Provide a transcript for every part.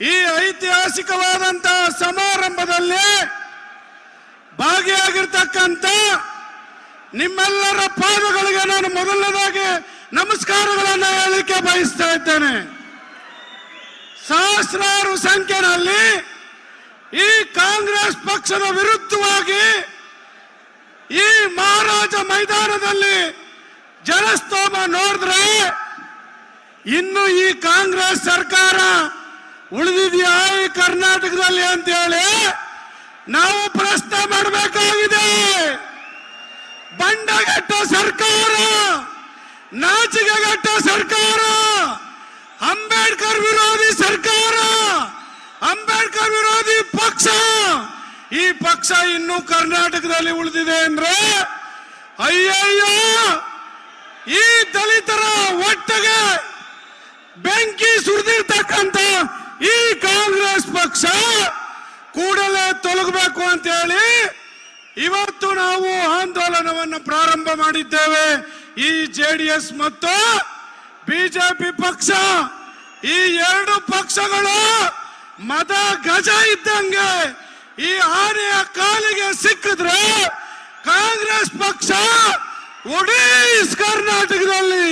ಈ ಐತಿಹಾಸಿಕವಾದಂತಹ ಸಮಾರಂಭದಲ್ಲಿ ಭಾಗಿಯಾಗಿರ್ತಕ್ಕಂಥ ನಿಮ್ಮೆಲ್ಲರ ಪಾದಗಳಿಗೆ ನಾನು ಮೊದಲನೇದಾಗಿ ನಮಸ್ಕಾರಗಳನ್ನು ಹೇಳಲಿಕ್ಕೆ ಬಯಸ್ತಾ ಇದ್ದೇನೆ. ಸಹಸ್ರಾರು ಸಂಖ್ಯೆಯಲ್ಲಿ ಈ ಕಾಂಗ್ರೆಸ್ ಪಕ್ಷದ ವಿರುದ್ಧವಾಗಿ ಈ ಮಹಾರಾಜ ಮೈದಾನದಲ್ಲಿ ಜನಸ್ತೋಮ ನೋಡಿದ್ರೆ ಇನ್ನು ಈ ಕಾಂಗ್ರೆಸ್ ಸರ್ಕಾರ ಉಳಿದಿದೆಯಾ ಈ ಕರ್ನಾಟಕದಲ್ಲಿ ಅಂತ ಹೇಳಿ ನಾವು ಪ್ರಶ್ನೆ ಮಾಡಬೇಕಾಗಿದೆ. ಬಂಡಗಟ್ಟ ಸರ್ಕಾರ, ನಾಚಿಕೆಗಟ್ಟ ಸರ್ಕಾರ, ಅಂಬೇಡ್ಕರ್ ವಿರೋಧಿ ಸರ್ಕಾರ, ಅಂಬೇಡ್ಕರ್ ವಿರೋಧಿ ಪಕ್ಷ, ಈ ಪಕ್ಷ ಇನ್ನೂ ಕರ್ನಾಟಕದಲ್ಲಿ ಉಳಿದಿದೆ ಅಂದ್ರೆ, ಅಯ್ಯಯ್ಯೋ, ಈ ದಲಿತರ ಒಟ್ಟಿಗೆ ಬೆಂಕಿ ಸುರಿದಿರ್ತಕ್ಕಂಥ ಈ ಕಾಂಗ್ರೆಸ್ ಪಕ್ಷ ಕೂಡಲೇ ತೊಲಗಬೇಕು ಅಂತ ಹೇಳಿ ಇವತ್ತು ನಾವು ಆಂದೋಲನವನ್ನು ಪ್ರಾರಂಭ ಮಾಡಿದ್ದೇವೆ. ಈ ಜೆಡಿಎಸ್ ಮತ್ತು ಬಿಜೆಪಿ ಪಕ್ಷ. ಈ ಎರಡು ಪಕ್ಷಗಳು ಮದ ಗಜ ಇದ್ದಂಗೆ ಈ ಆನೆಯ ಕಾಲಿಗೆ ಸಿಕ್ಕಿದ್ರೆ ಕಾಂಗ್ರೆಸ್ ಪಕ್ಷ ಒಡೀಸ್ ಕರ್ನಾಟಕದಲ್ಲಿ.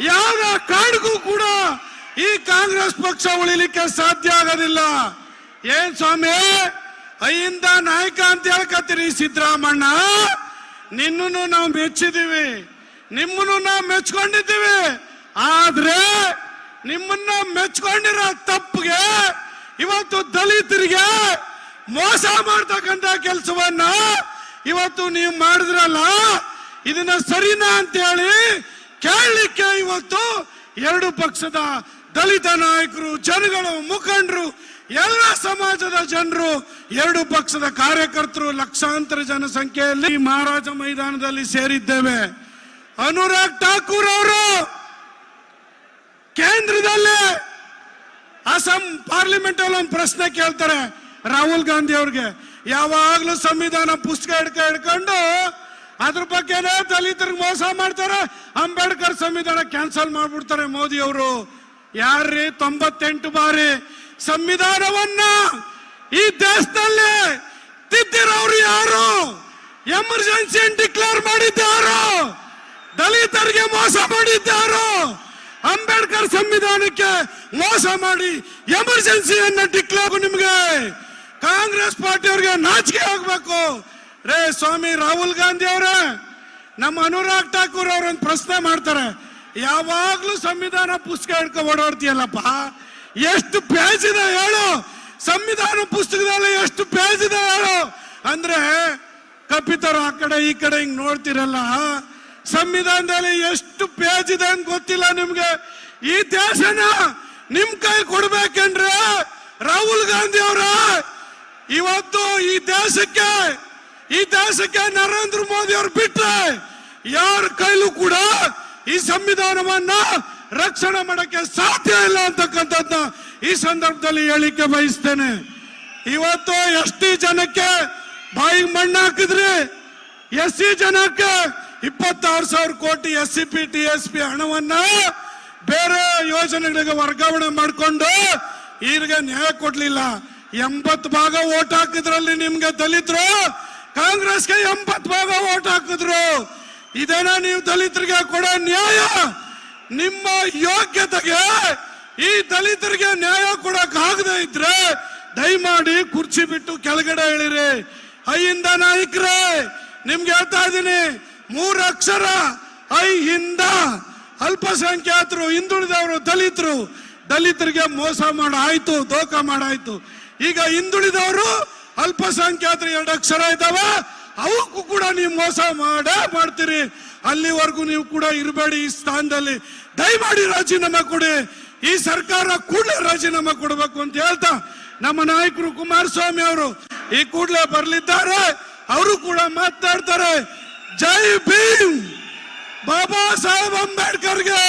ಯಾವ ಕಾಡಿಗೂ ಕೂಡ ಈ ಕಾಂಗ್ರೆಸ್ ಪಕ್ಷ ಉಳಿಲಿಕ್ಕೆ ಸಾಧ್ಯ ಆಗೋದಿಲ್ಲ. ಏನ್ ಸ್ವಾಮಿ? ಅಯ್ಯಿಂದ ನಾಯಕ ಅಂತ ಹೇಳ್ಕತ್ತೀರಿ ಸಿದ್ದರಾಮಣ್ಣ. ನಿನ್ನನ್ನು ನಾವು ಮೆಚ್ಚಿದೀವಿ ನಿಮ್ಮನ್ನು ನಾವು ಮೆಚ್ಕೊಂಡಿದ್ದೀವಿ. ಆದ್ರೆ ನಿಮ್ಮನ್ನ ಮೆಚ್ಕೊಂಡಿರೋ ತಪ್ಪಿಗೆ ಇವತ್ತು ದಲಿತರಿಗೆ ಮೋಸ ಮಾಡ್ತಕ್ಕಂತ ಕೆಲಸವನ್ನ ಇವತ್ತು ನೀವು ಮಾಡಿದ್ರಲ್ಲ, ಇದನ್ನ ಸರಿನಾ ಅಂತ ಹೇಳಿ ಕೇಳಲಿಕ್ಕೆ ಇವತ್ತು ಎರಡು ಪಕ್ಷದ ದಲಿತ ನಾಯಕರು, ಜನಗಳು, ಮುಖಂಡರು, ಎಲ್ಲ ಸಮಾಜದ ಜನರು, ಎರಡು ಪಕ್ಷದ ಕಾರ್ಯಕರ್ತರು ಲಕ್ಷಾಂತರ ಜನಸಂಖ್ಯೆಯಲ್ಲಿ ಮಹಾರಾಜ ಮೈದಾನದಲ್ಲಿ ಸೇರಿದ್ದೇವೆ. ಅನುರಾಗ್ ಠಾಕೂರ್ ಅವರು ಕೇಂದ್ರದಲ್ಲಿ ಅಸಂ ಪಾರ್ಲಿಮೆಂಟ್ ಅಲ್ಲಿ ಒಂದು ಪ್ರಶ್ನೆ ಕೇಳ್ತಾರೆ ರಾಹುಲ್ ಗಾಂಧಿ ಅವ್ರಿಗೆ. ಯಾವಾಗ್ಲೂ ಸಂವಿಧಾನ ಪುಸ್ತಕ ಹಿಡ್ಕ ಹಿಡ್ಕೊಂಡು ಅದ್ರ ಬಗ್ಗೆನೇ ದಲಿತರಿಗೆ ಮೋಸ ಮಾಡ್ತಾರೆ, ಅಂಬೇಡ್ಕರ್ ಸಂವಿಧಾನ ಕ್ಯಾನ್ಸಲ್ ಮಾಡ್ಬಿಡ್ತಾರೆ ಮೋದಿ ಅವರು. ಯಾರ್ರಿ ತೊಂಬತ್ತೆಂಟು ಬಾರಿ ಸಂವಿಧಾನವನ್ನ ಈ ದೇಶದಲ್ಲಿ ತಿದ್ದಿರೋರು ಯಾರು? ಎಮರ್ಜೆನ್ಸಿ ಡಿಕ್ಲೇರ್ ಮಾಡಿದ್ದಾರು? ದಲಿತರಿಗೆ ಮೋಸ ಮಾಡಿದ್ದಾರು? ಅಂಬೇಡ್ಕರ್ ಸಂವಿಧಾನಕ್ಕೆ ಮೋಸ ಮಾಡಿ ಎಮರ್ಜೆನ್ಸಿಯನ್ನ ಡಿಕ್ಲೇರ್ ನಿಮ್ಗೆ. ಕಾಂಗ್ರೆಸ್ ಪಾರ್ಟಿಯವ್ರಿಗೆ ನಾಚಿಕೆ ಆಗ್ಬೇಕು. ರೇ ಸ್ವಾಮಿ ರಾಹುಲ್ ಗಾಂಧಿ ಅವರೇ, ನಮ್ಮ ಅನುರಾಗ್ ಠಾಕೂರ್ ಅವ್ರೊಂದು ಪ್ರಶ್ನೆ ಮಾಡ್ತಾರೆ. ಯಾವಾಗ್ಲೂ ಸಂವಿಧಾನ ಪುಸ್ತಕ ಹಿಡ್ಕೊ ಓಡಾಡ್ತೀಯಲ್ಲಪ್ಪ? ಎಷ್ಟು ಪೇಜ್ ಇದೆ ಹೇಳು. ಸಂವಿಧಾನ ಪುಸ್ತಕದಲ್ಲಿ ಎಷ್ಟು ಪೇಜ್ ಇದೆ ಹೇಳು. ಅಂದ್ರೆ ಕಪಿತರ ಆ ಕಡೆ ಈ ಕಡೆ ಹಿಂಗ್ ನೋಡ್ತಿರಲ್ಲ? ಸಂವಿಧಾನದಲ್ಲಿ ಎಷ್ಟು ಪೇಜ್ ಇದೆ ಅಂತ ಗೊತ್ತಿಲ್ಲ ನಿಮ್ಗೆ? ಈ ದೇಶನ ನಿಮ್ ಕೈ ಕೊಡ್ಬೇಕೇನ್ರೆ ರಾಹುಲ್ ಗಾಂಧಿ ಅವರ, ಇವತ್ತು ಈ ದೇಶಕ್ಕೆ ಈ ದೇಶಕ್ಕೆ ನರೇಂದ್ರ ಮೋದಿ ಅವ್ರು ಬಿಟ್ರೆ ಯಾರ ಕೈಲೂ ಕೂಡ ಈ ಸಂವಿಧಾನವನ್ನ ರಕ್ಷಣೆ ಮಾಡಕ್ಕೆ ಸಾಧ್ಯ ಇಲ್ಲ ಅಂತಕ್ಕಂಥದ್ದ ಈ ಸಂದರ್ಭದಲ್ಲಿ ಹೇಳಿಕೆ ಬಯಸ್ತೇನೆ. ಇವತ್ತು ಎಸ್ ಟಿ ಜನಕ್ಕೆ ಬಾಯಿಗೆ ಮಣ್ಣು ಹಾಕಿದ್ರಿ ಎಸ್ ಸಿ ಜನಕ್ಕೆ ಇಪ್ಪತ್ತಾರು ಸಾವಿರ ಕೋಟಿ S C P, T S P ಹಣವನ್ನ ಬೇರೆ ಯೋಜನೆಗಳಿಗೆ ವರ್ಗಾವಣೆ ಮಾಡಿಕೊಂಡು ಈಗ ನ್ಯಾಯ ಕೊಡ್ಲಿಲ್ಲ. ಎಂಬತ್ತು ಭಾಗ ಓಟ್ ಹಾಕಿದ್ರಲ್ಲಿ ನಿಮ್ಗೆ ದಲಿತರು, ಕಾಂಗ್ರೆಸ್ಗೆ ಎಂಬತ್ತು ಭಾಗ ಓಟ್ ಹಾಕಿದ್ರು. ಇದೇನ ನೀವು ದಲಿತರಿಗೆ ಕೊಡೋ ನ್ಯಾಯ. ನಿಮ್ಮ ಯೋಗ್ಯತೆಗೆ ಈ ದಲಿತರಿಗೆ ನ್ಯಾಯ ಕೊಡಕ್ ಆಗದೆ ಇದ್ರೆ ದಯಮಾಡಿ ಕುರ್ಚಿ ಬಿಟ್ಟು ಕೆಳಗಡೆ ಇಳಿರಿ. ಐಯಿಂದ ನಾಯಕರೇ ನಿಮ್ಗೆ ಹೇಳ್ತಾ ಇದ್ದೀನಿ, ಮೂರು ಅಕ್ಷರ ಐ ಹಿಂದ ಅಲ್ಪಸಂಖ್ಯಾತರು, ಹಿಂದುಳಿದವರು, ದಲಿತರು. ದಲಿತರಿಗೆ ಮೋಸ ಮಾಡಾಯ್ತು, ದೋಖ ಮಾಡಾಯ್ತು. ಈಗ ಹಿಂದುಳಿದವರು ಅಲ್ಪಸಂಖ್ಯಾತರು ಎರಡು ಅಕ್ಷರ ಇದಾವ ಅವಕ್ಕೂ ಕೂಡ ನೀವು ಮೋಸ ಮಾಡೇ ಮಾಡ್ತೀರಿ. ಅಲ್ಲಿವರೆಗೂ ನೀವು ಕೂಡ ಇರಬೇಡಿ ಈ ಸ್ಥಾನದಲ್ಲಿ. ದಯಮಾಡಿ ರಾಜೀನಾಮೆ ಕೊಡಿ. ಈ ಸರ್ಕಾರ ಕೂಡಲೇ ರಾಜೀನಾಮೆ ಕೊಡಬೇಕು ಅಂತ ಹೇಳ್ತಾ ನಮ್ಮ ನಾಯಕರು ಕುಮಾರಸ್ವಾಮಿ ಅವರು ಈ ಕೂಡಲೇ ಬರಲಿದ್ದಾರೆ. ಅವರು ಕೂಡ ಮಾತಾಡ್ತಾರೆ ಜೈ ಭೀಮ್. ಬಾಬಾ ಸಾಹೇಬ್ ಅಂಬೇಡ್ಕರ್ಗೆ.